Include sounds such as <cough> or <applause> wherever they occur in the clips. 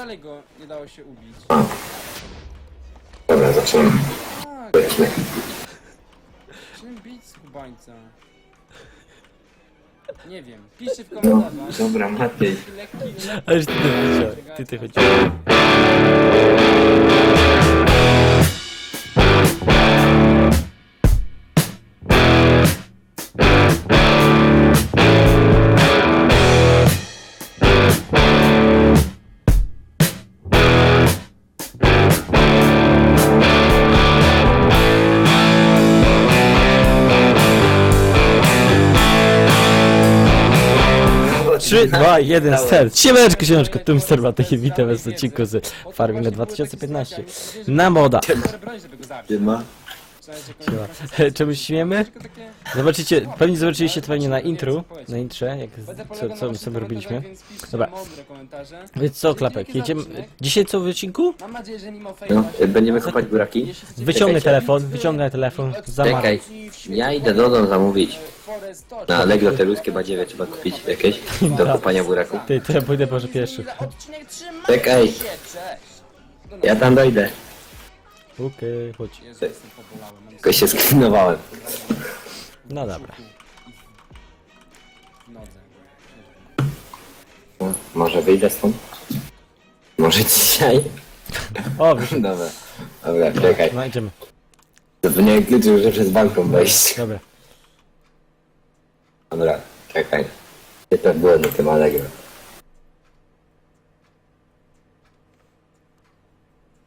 dalej go nie dało się ubić. Dobra, zaczynam. Tak, Lecimy. czym bić skubańca? Nie wiem. Piszcie w No, dobra, Matej. Lekki, lekki, Aż ty to widział. Ty to widział. 3, 2, 1, start. Siemeczko, siemeczko, tym Serwaty i witam was w odcinku z Farminga 2015 na moda. Siema. Siema. <laughs> Czemu się śmiemy? Zobaczycie, pewnie zobaczyliście to pewnie na intro, na intrze, jak, co, co na my robiliśmy. Dobra. Więc co, Klapek, jedziemy... Dzisiaj co w odcinku? Mam nadzieję, że mimo No, fejma... będziemy kopać buraki? Wyciągnę telefon, wyciągnę telefon, zamawiam. Czekaj, ja idę do domu zamówić. Forest. Na Allegro te ludzkie badziewie trzeba kupić jakieś do kopania buraku. Ty, to ja pójdę może pierwszy. Odcinek Czekaj. cześć. Ja tam dojdę. Okej, chodź. Jezu, jestem pobolały. mam Tylko się sklinowałem. No dobra. nodze. No, może wyjdę stąd? Może dzisiaj? O, wyszedł. Dobra. Dobra, czekaj. No idziemy. Zapomniałem kluczy, że przez balkon wejść. Dobra. Dobra, czekaj. To było na tym Allegro.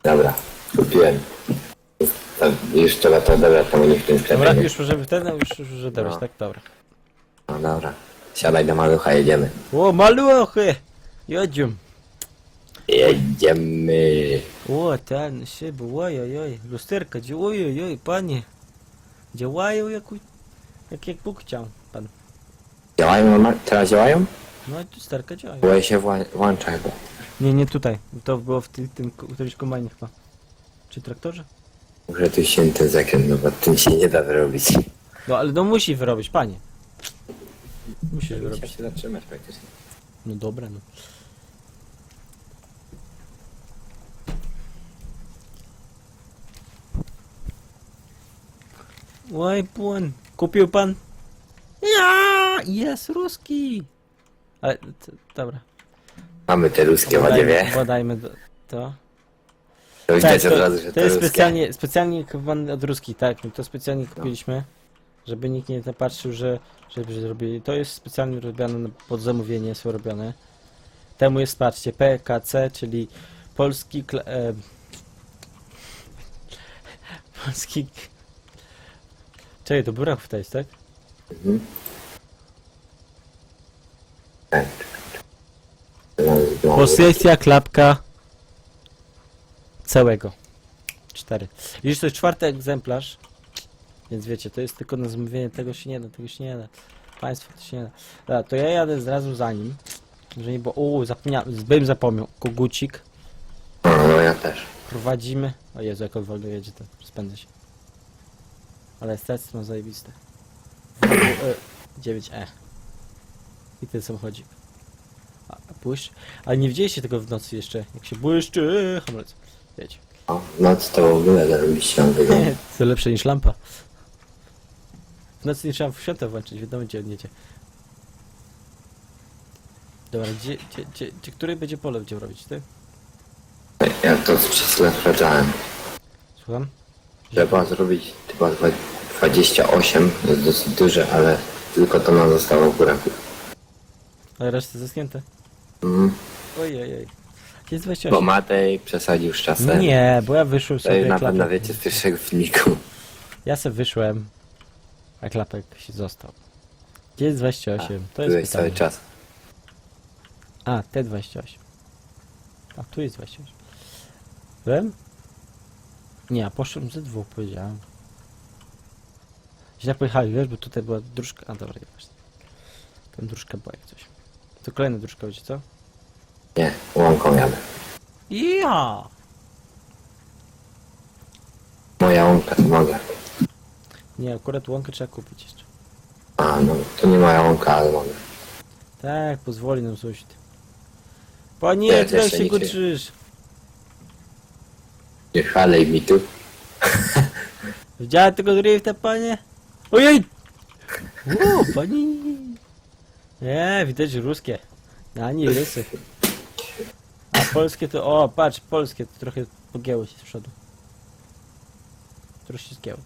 Dobra, kupiłem. To już trzeba to odebrać, to nie w tym sklepie. Dobra, nie? już możemy ten, już, już odebrać, No. tak? Dobra. No dobra. Siadaj do malucha, jedziemy. O, maluchy! Jedziemy. Jedziemy. Oj, lusterka, dzia- oj, oj, oj, panie. Działają jak, u- jak, jak Bóg chciał, pan. Działają normal- Teraz działają? No i lusterka działają. Bo się wła- włącza chyba. Nie, nie tutaj. To było w tym, tym którymś kombajnie chyba. Czy traktorze? Muszę tu ściąć ten zakręt, no bo tym się nie da wyrobić. No ale no musi wyrobić, panie. Musisz Muszę wyrobić. się zatrzymać praktycznie. No dobra, no. Oj, pan. Kupił pan? Ja, jest ruski. Ale, t- dobra. Mamy te ruskie badziewie. Badajmy do, to. To Tak, widać od to, razu, że to to jest ruskie. specjalnie, specjalnie chyba od ruskich, tak. To specjalnie kupiliśmy, żeby nikt nie napatrzył, że, że, że zrobili. To jest specjalnie robione na- pod zamówienie, są robione. Temu jest, patrzcie, PKC, czyli polski. Kla- e, polski. Czekaj, to burak to jest, tak? Mhm. Tak. No, Pozycja klapka całego. Cztery. Widzisz, to jest czwarty egzemplarz. Więc wiecie, to jest tylko na zamówienie, tego się nie da, tego się nie da. Państwo, to się nie da. Dobra, to ja jadę zrazu za nim. Że nie było. Uuu, zapomniałem, bym zapomniał. Kogucik. No, ja też. Prowadzimy. O Jezu, jak on wolno jedzie, to spędzę się. Ale stats ma zajebiste. W- e, 9E. I ten samochodzik. A, a błyszcz. Ale nie widzieliście tego w nocy jeszcze. Jak się błyszczy hamulec. Wiecie. O, noc to w ogóle zarobiście on wygląda. To lepsze niż lampa. W nocy nie trzeba w światło włączyć, wiadomo gdzie odniecie. Dobra, gdzie, gdzie, gdzie, gdzie, który będzie pole chciał robić, ty? Ja to chwilę sprawdzałem. Słucham? Trzeba zrobić chyba dwa- 28, jest dosyć duże, ale tylko to nam zostało w buraku. Ale resztę zaschnięte. Mm. Ojej, ojej. Jest Bo 28. Matej przesadził z czasem. Nie, bo ja wyszłem To już sobie na pewno klapek. wiecie z pierwszego filmiku. Ja sobie wyszłem, a klapek się został. Gdzie jest 28? To jest Byłeś cały pytanie. czas. A, te 28. A, tu jest 28. Wiem? Nie, a poszłem ze dwóch, powiedziałem. Źle pojechali, wiesz, bo tutaj była dróżka. A, dobra, nie właśnie. Tam dróżka była jak coś. To kolejna dróżka będzie, co? Nie, łąką jadę. Ja! Moja łąka to mogę. Nie, akurat łąkę trzeba kupić jeszcze. A, no to nie moja łąka, ale mogę. Tak, pozwoli nam sąsiad. Panie, ty też jak się się nie trzysz? Nie halej mi tu. Widziałem tego drifta, panie? Ojej! O, pani! Nie, widać ruskie. A nie, rysy. A polskie to... O, patrz, polskie to trochę pogięło się z przodu. Troszkę się zgięło.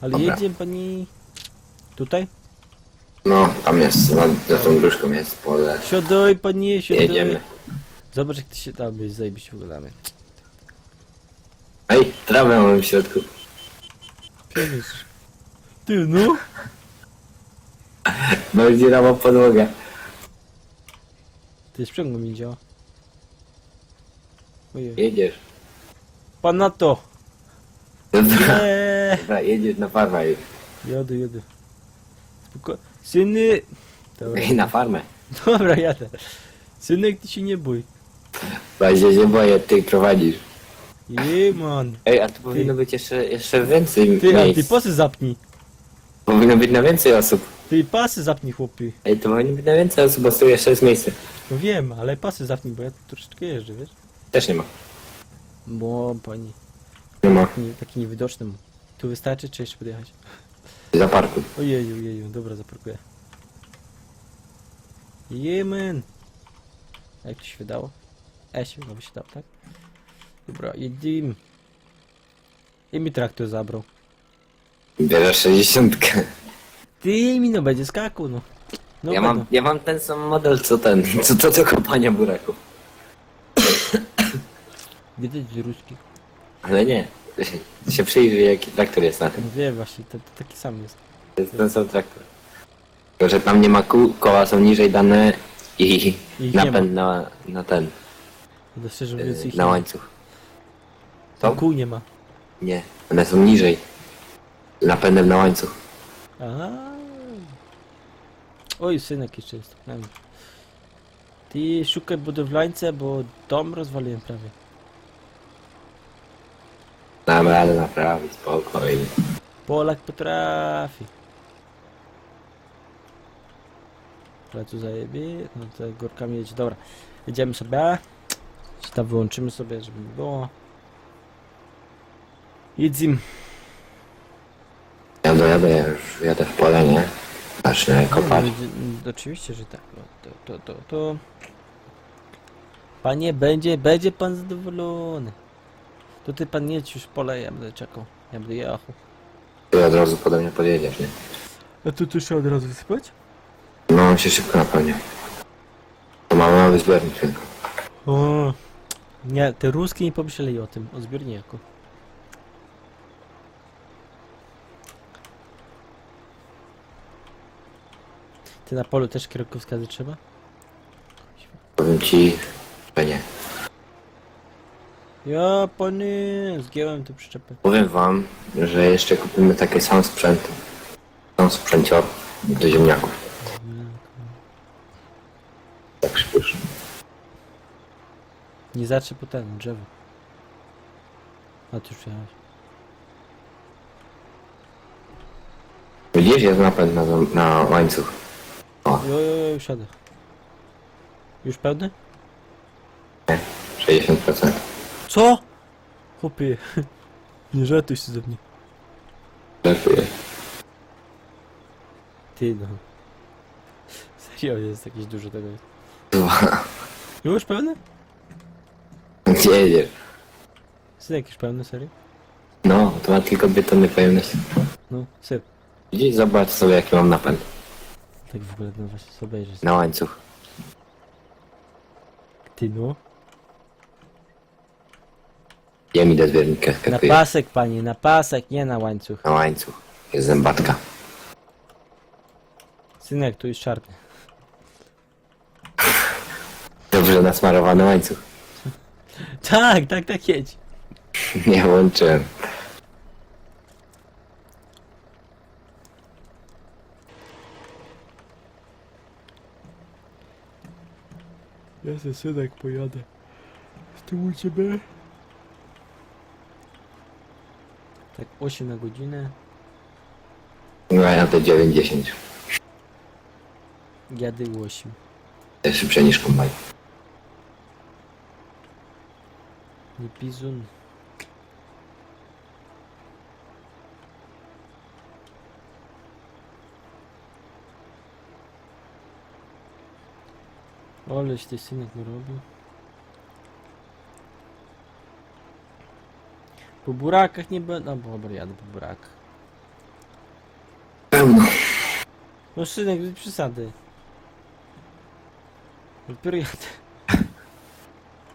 Ale Dobra. jedziemy pani... Tutaj? No, tam jest, za, za tą gruszką jest pole. Siadaj, panie, siadaj. Jedziemy. Zobacz jak ty się tam byś zajebiście wyglądamy. Ej, trawę mamy w środku. Ty no? <laughs> No zdzierała podłogę. Ty sprzęgło mi działa. Ojej. Jedziesz. Pan na to! Dobra, Eee. dobra jedziesz na farmę już. Jadę, jadę. Spoko... Syny... Dobra. Ej, na farmę. Dobra, jadę. Synek, ty się nie bój. Właśnie się boję, ty prowadzisz. Je, man. Ej, a tu powinno być jeszcze, jeszcze więcej Ty, a ty miejsc. pasy zapnij. Powinno być na więcej osób. Ty pasy zapnij, chłopie. Ej, to powinno być na więcej osób, bo tu jeszcze jest miejsce. No wiem, ale pasy zapnij, bo ja tu troszeczkę jeżdżę, wiesz? Też nie ma. Bo, pani, Nie ma. nie, taki niewidoczny. mu. Tu wystarczy, czy jeszcze podjechać? Zaparkuj. Ojeju, ojeju, dobra, zaparkuję. Jemen. Jak to się wydało? E się chyba wysiadał, tak? Dobra, jedziemy. I mi traktor zabrał. Bierzesz 60. Ty mi no będzie skakał, no. No ja, będą. mam, ja mam ten sam model co ten, <laughs> co to do kopania buraków. Widać że ruski. Ale nie. To się, to się przyjrzyj jaki traktor jest na tym. No wiem właśnie, to, to taki sam jest. To jest ten sam traktor. Tylko, że tam nie ma kół, koła są niżej dane i nie napęd na, na ten, To szczerze mówiąc ich na nie ma. łańcuch. Tam? Kół nie ma. Nie, one są niżej. Napędem na łańcuch. A. Oj, synek jeszcze jest. Wiem. Ty szukaj budowlańca, bo dom rozwaliłem prawie. Dam radę naprawić, spokojnie. Polak potrafi. Ale tu zajebie, no to górkami jedzie. Dobra, jedziemy sobie. Czy tam wyłączymy sobie, żeby było. Jedziemy. Ja dojadę, ja już jadę w pole, nie? Zacznę kopać. No, no, Oczywiście, że tak. No, to, to, to, to. Panie, będzie, będzie pan zadowolony. To ty pan jedź już pole, ja będę czekał. Ja będę jechał. Ty od razu pode mnie podjedziesz, nie? A tu tu trzeba od razu wysypać? No, on się szybko napełnia. To mamy mały zbiornik tylko. O, nie, te ruskie nie pomyśleli o tym, o zbiorniku. Ty na polu też kierunkowskazy trzeba? Powiem ci, że nie. Ja panie, zgiąłem tę przyczepę. Powiem wam, że jeszcze kupimy taki sam sprzęt. Sam sprzęcior do ziemniaków. Tak szybko. Nie zaczę po ten, drzewo. A ty już jechałeś. Widzisz, jest napęd na, na łańcuch. Jo, jo, jo, już jadę. Już pełny? 60%. Co? Chłopie. <laughs> Nie żartuj się ze mnie. Lepiej. Ty no. Serio jest jakieś dużo tego. jest. Dwa. Już pełny? Gdzie jedziesz? Synek już pełny, serio? No, to ma tylko dwie tony pojemności. No, syp. Widzisz, zobacz sobie jaki mam napęd. Tak w ogóle no właśnie sobie obejrzeć. Na łańcuch. Ty no. Ja mi do zbiornika Na skakuje. pasek panie, na pasek, nie na łańcuch. Na łańcuch. Jest zębatka. Synek, tu jest czarny. Dobrze nasmarowany łańcuch. Tak, tak, tak jedź. <laughs> Nie włączyłem. Ja ze synek pojadę. Z tyłu ciebie. Tak 8 na godzinę. No ja to 9-10. Jadę 8. To jest szybsze niż kombajn. Nie bizun. Oleś ty synek narobił. Po burakach nie będę. No dobra, jadę po burakach. Pełno. No synek, bez przesady. Dopiero jadę.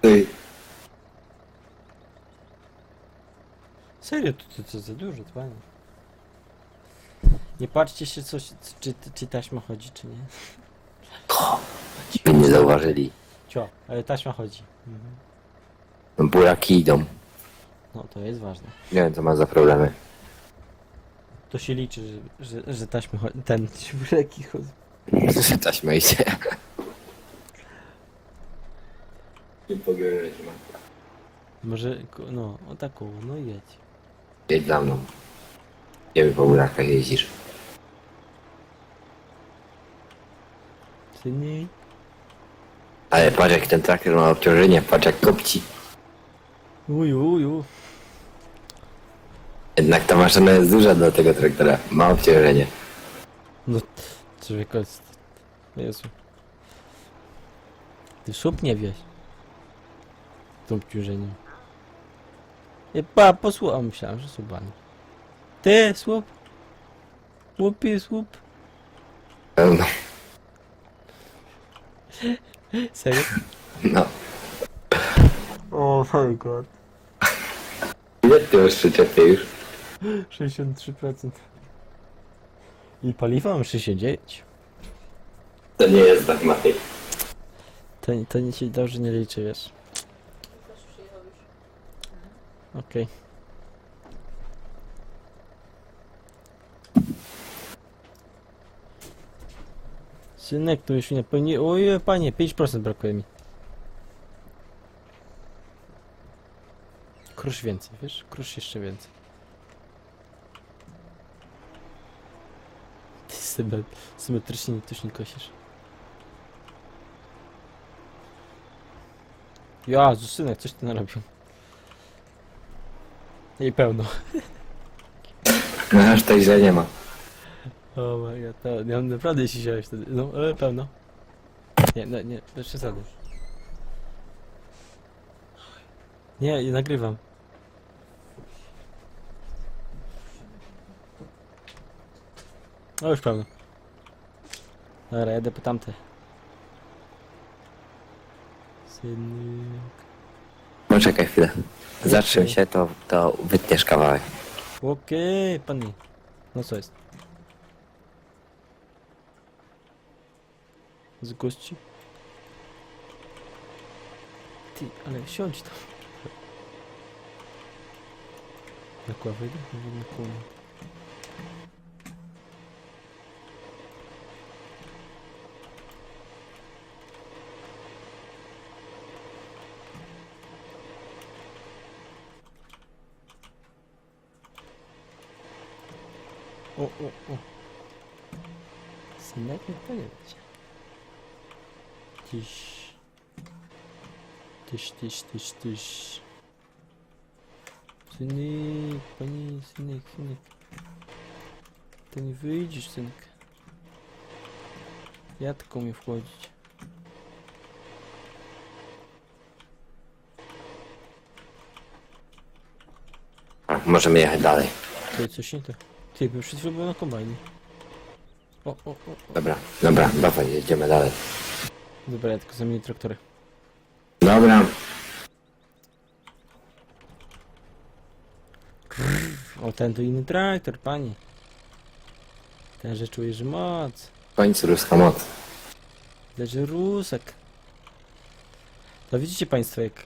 Ty. Serio, to, to, to za dużo, panie. Nie patrzcie się, coś, czy, czy taśma chodzi, czy nie. By nie zauważyli. Cio, ale taśma chodzi. Mhm. No buraki idą. No, to jest ważne. Nie wiem co ma za problemy. To się liczy, że, że, że taśmy chodzi. Ten, <laughs> bureki chodzą. Taśma idzie. Ma. Może, no, o taką, no i jedź. Jedź za mną. Gdzie po burakach jeździsz? Syni. Ale patrz jak ten traktor ma obciążenie, patrz jak kopci. Uju, uju. Jednak ta maszyna jest duża do tego traktora. Ma obciążenie. No, człowieku jest... Jezu. Ty słup nie wiesz. Tą obciążeniem. I pa, posłuchaj, myślałem, że słupami. Ty, słup. Słupie, słup. Pełno. Serio? No. O oh my god. Ile ty masz przyczepy już? 63%. I paliwa mam 69. To nie jest tak maty. To, to nie się dobrze nie liczy, wiesz. Okej. Synek, to już nie powinien... Oj, panie, 5% brakuje mi. Krusz więcej, wiesz? Krusz jeszcze więcej. Ty syme, symetrycznie też nie kosisz. Ja, synek, coś ty narobił. I pełno. No aż tak źle nie ma. O my god, to, ja naprawdę siedziałeś wtedy. No, ale pełno. Nie, no, nie, bez przesady. Nie, nie nagrywam. O, już pełno. Dobra, jadę po tamte. Synek. Poczekaj chwilę. Zatrzym się, to, to wytniesz kawałek. Okej, pani. No co jest? Z gości? Ty, ale siądź tam. Na kłę wejdę? No, na kłę. O, o, o. Synek nie pojedzie. Tyś. Tyś, tyś, tyś, tyś. Synek, panie, synek, synek. To nie wyjdziesz, synek. Jadką mi wchodzić. A, możemy jechać dalej. To coś nie to. Ty, bo przed chwilą byłem na kombajnie. O, o, o, o. Dobra, dobra, dawaj, jedziemy dalej. Dobra, ja tylko zamienię traktory. Dobra. O, ten to inny traktor, panie. Ten, że czujesz moc. Końcu ruska moc. Leży rusek. No widzicie państwo jak...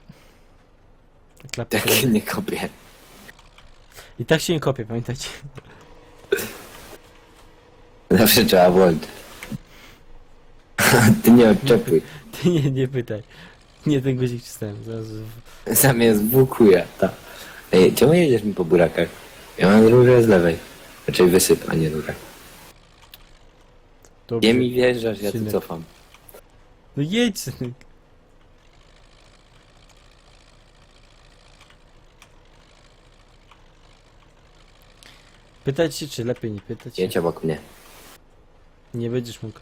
jak Jak robi. nie kopię. I tak się nie kopie, pamiętajcie. Zawsze trzeba włączyć. <laughs> Ty nie odczepuj. Ty nie, nie pytaj. Nie ten guzik wcisnąłem. Zaraz... Sam mnie zbukuje. Ta. Ej, czemu jedziesz mi po burakach? Ja mam rurę z lewej. Raczej wysyp, a nie rurę. Dobrze. Nie mi wjeżdżasz, ja tu Synek. cofam. No jedź, synek. Pytać się, czy lepiej nie pytać się? Jedź obok mnie. Nie będziesz mógł.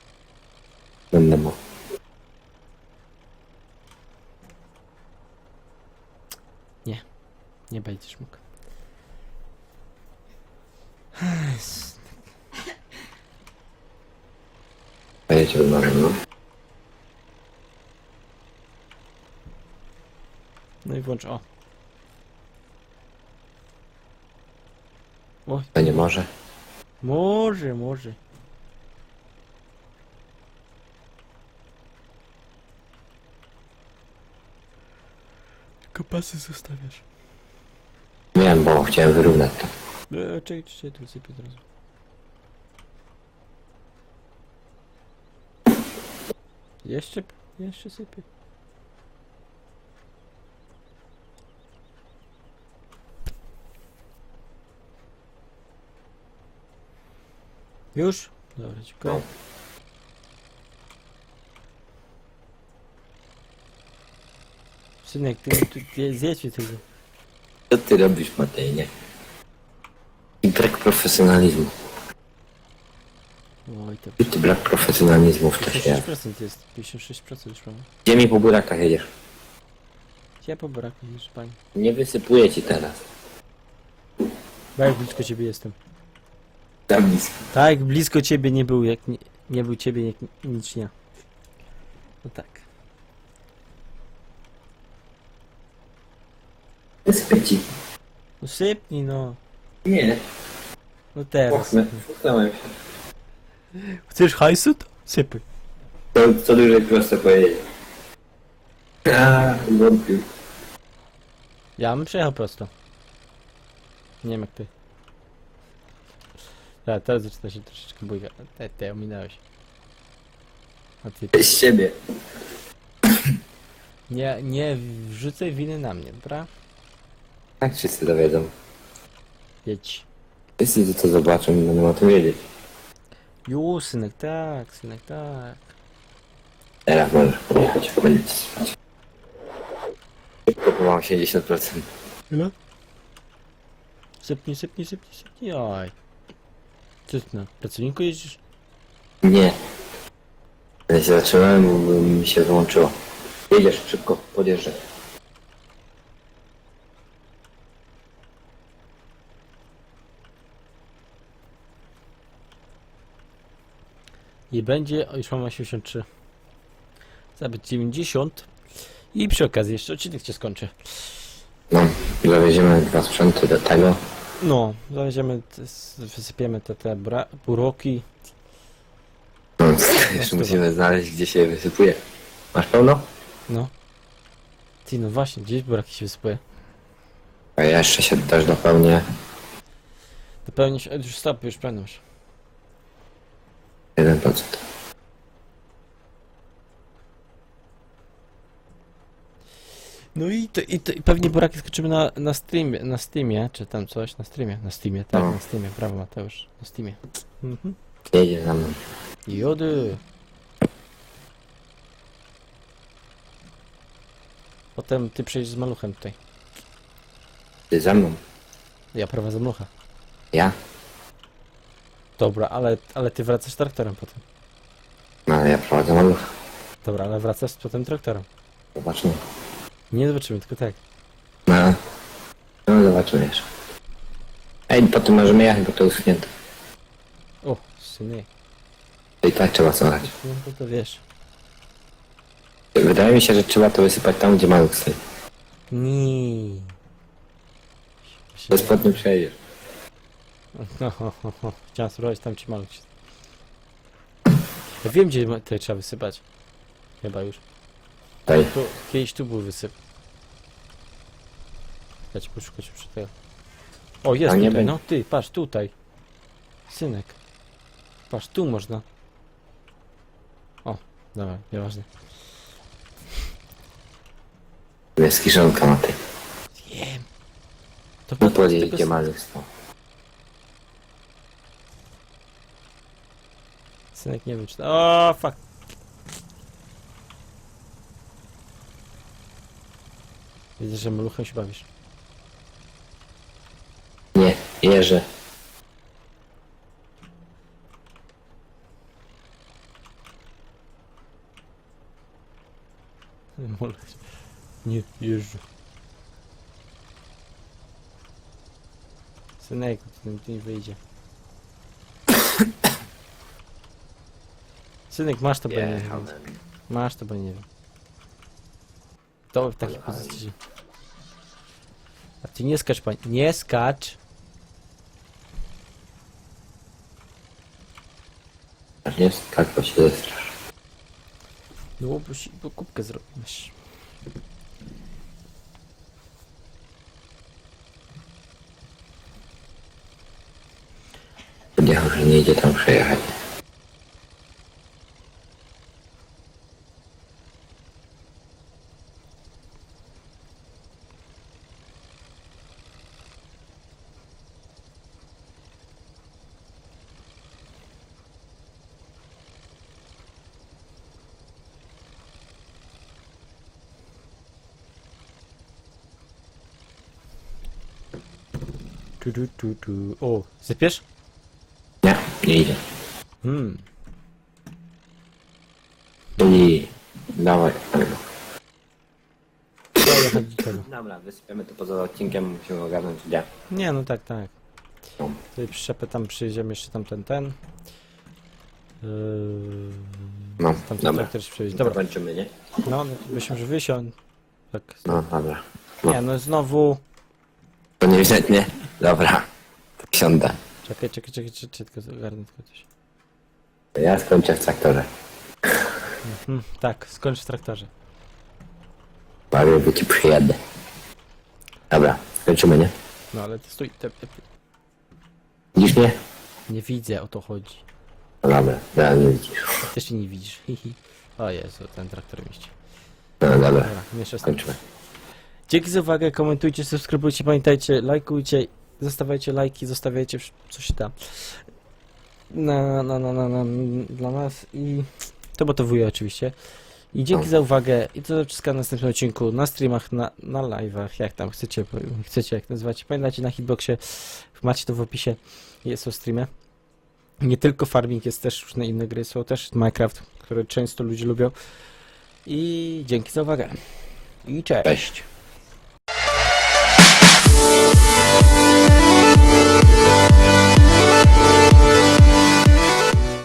Będę mógł. Nie będziesz mógł. Pojedź rozmawiam, no. No i włącz o. Oj, To nie może. może, może. Tylko pasy zostawiasz. Nie, bo chciałem wyrównać to. E, czekaj, czekaj, tu sypię teraz. Jeszcze, jeszcze sypię. Już? Dobra, dziękuję. No. Synek, ty, ty, ty zjedź mi tego. Co ty robisz, Matej, nie? I brak profesjonalizmu. Oj, to I ty brak profesjonalizmu w czasie. 56% jest, 56% już mam. Gdzie mi po burakach jedziesz? Gdzie po braku, proszę pani? Nie wysypuję ci teraz. Bo jak blisko ciebie jestem. Za blisko. Tak, blisko ciebie nie był, jak nie, nie był ciebie, jak ni- nic nie. No tak. Wysypię ci. No sypnij, no. Nie. No teraz. Pochnę. Pochnąłem się. Chcesz hajsu? To sypy. To co dłużej prosto pojedzie. Aaa, wątpił. Ja bym przejechał prosto. Nie wiem jak ty. Tak, teraz zaczyna się troszeczkę bójka. Te, te ominąłeś. A ty Z siebie. nie, nie wrzucaj winy na mnie, dobra? Tak wszyscy dowiedzą. Jedź. Wszyscy to zobaczą i będą o tym wiedzieć. Ju, synek, tak, synek, tak. Teraz możesz pojechać, będziecie spać. Szybko, bo mam 80%. Ile? Sypnij, sypnij, sypnij, sypnij, oj. Co ty na pracowniku jeździsz? Nie. Ja się zatrzymałem, bo mi się wyłączyło. Jedziesz, szybko, podjeżdżaj. I będzie, o, już mam 83. Zabyt 90. I przy okazji jeszcze odcinek cię skończę. No, zawieziemy dwa sprzęty do tego. No, zawieziemy, wysypiemy te, te buroki. No, <laughs> jeszcze musimy znaleźć, gdzie się je wysypuje. Masz pełno? No. Ty, no właśnie, gdzieś buraki się wysypuje. A ja jeszcze się też dopełnię. Dopełnić, e, już stop, już masz. 1%. No i, to, i, to, i pewnie buraki skoczymy na, na streamie, na Steamie, czy tam coś, na streamie, na Steamie, tak, No. na Steamie, brawo Mateusz, na Steamie. Mhm. Jedzie za mną. Jody. Potem ty przejdziesz z maluchem tutaj. Ty za mną. Ja prowadzę malucha. Ja? Dobra, ale, ale ty wracasz traktorem potem. No, ja prowadzę malucha. Dobra, ale wracasz potem traktorem. Zobaczymy. Nie zobaczymy, tylko tak. No, no zobaczymy jeszcze. Ej, potem możemy jechać, bo to uschnięte. O, syny. I tak trzeba słuchać. No to, to wiesz. Wydaje mi się, że trzeba to wysypać tam, gdzie maluch stoi. Nie. Bez pod nim przejedziesz. <laughs> No, ho, ho, ho. Chciałem spróbować tam ci się- Ja wiem, gdzie tutaj trzeba wysypać. Chyba już. Tutaj. Tu, kiedyś tu był wysyp. Dać poszukać przy tego. O, jest nie tutaj, będzie. no ty, patrz, tutaj. Synek. Patrz, tu można. O, dobra, nieważne. Jest kiszonka na tej. Wiem. To No po- podjedź, tego s- maluch Synek nie wyczyta. O, fuck. Widzę, że maluchem się bawisz. Nie, Jerzy. <laughs> Maluch. Nie, Jerzy. Synek, to mi wyjdzie. <coughs> Synek, masz to, bo nie wiem. Jechałem. Masz to, bo nie wiem. To w takiej ale- pozycji. A ty nie skacz, pani. Nie skacz! Aż nie skak, bo się zestrasz. No, bo, si- bo kubkę zrobisz. Podjechał, że nie idzie tam przejechać. Tu, tu, tu, tu. O, sypiesz? Nie, nie idzie. Hmm. Czyli... Dawaj. Trzeba jechać do tego. Dobra, wysypiemy to poza odcinkiem, musimy ogarnąć gdzie. Nie, no tak, tak. No. Tutaj przyczepę tam przyjedziemy jeszcze tamten ten. Yy... No, Tam ten dobra. się przewieźć. Dobra, Dokończymy, nie? no, no byśmy już wysiąść. Tak. No, dobra. No. Nie, no znowu. To nie widać, nie? Dobra. Siądę. Czekaj, czekaj, czekaj, czekaj, czekaj, tylko ogarnę tylko coś. To ja skończę w traktorze. Hmm, tak, skończ w traktorze. Bo ci przyjadę. Dobra, skończymy, nie? No ale ty stój. Te, te, Widzisz mnie? nie widzę, o to chodzi. No dobra, teraz nie widzisz. Też się nie widzisz. Hihi. O Jezu, ten traktor mieści. No dobra, Dobra, mniejsza z tym. Dzięki za uwagę, komentujcie, subskrybujcie, pamiętajcie, lajkujcie, zostawiajcie lajki, zostawiajcie wsz- co się da na, na, na, na, na, dla nas i to motywuje oczywiście. I dzięki No. za uwagę i do zobaczenia w następnym odcinku, na streamach, na, na live'ach, jak tam chcecie, chcecie jak nazywać. Pamiętajcie na hitboxie, macie to w opisie, jest o streamie. Nie tylko farming, jest też różne inne gry, są też Minecraft, które często ludzie lubią. I dzięki za uwagę. I cześć. Cześć.